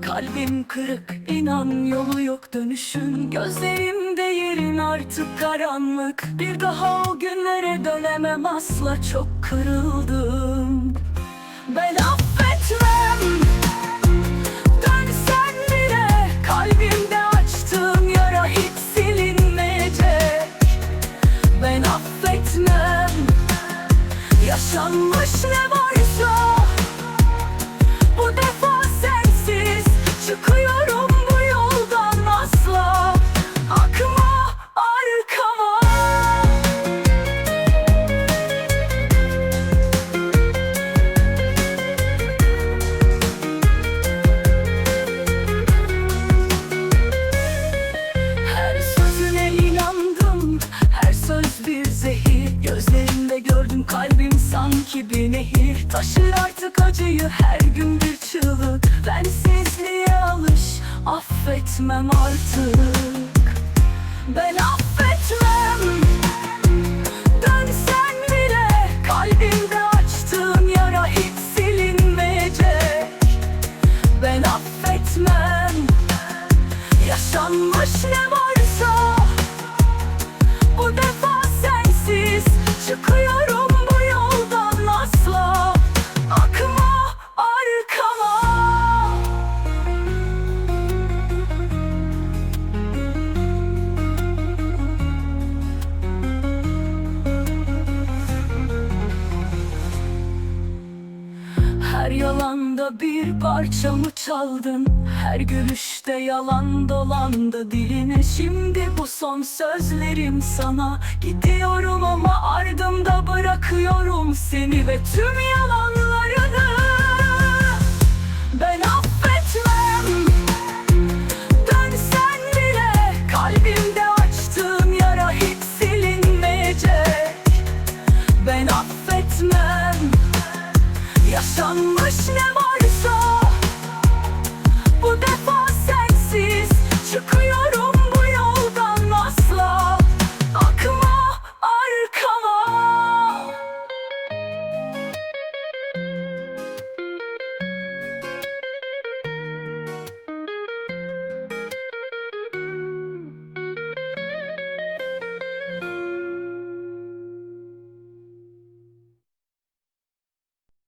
Kalbim kırık inan yolu yok dönüşün. Gözlerimde yerin artık karanlık. Bir daha o günlere dönemem asla çok kırıldım. Ben affetmem Dönsen bile kalbimde açtığım yara hiç silinmeyecek. Ben affetmem Yaşanmış ne Kalbim sanki bir nehir. Taşır artık acıyı her gün bir çığlık. Bensizliğe alış Affetmem artık. Ben affetmem. Dönsen bile Kalbimde açtığım yara hiç silinmeyecek. Ben affetmem. Yaşanmış ne varsa Bu defa sensiz Çıkıyorum Her yalanda bir parçamı çaldın? Her gülüşte yalan dolandı diline. Şimdi bu son sözlerim sana. Gidiyorum ama ardımda bırakıyorum seni Ve tüm yalanlarını Yaşanmış ne varsa Bu defa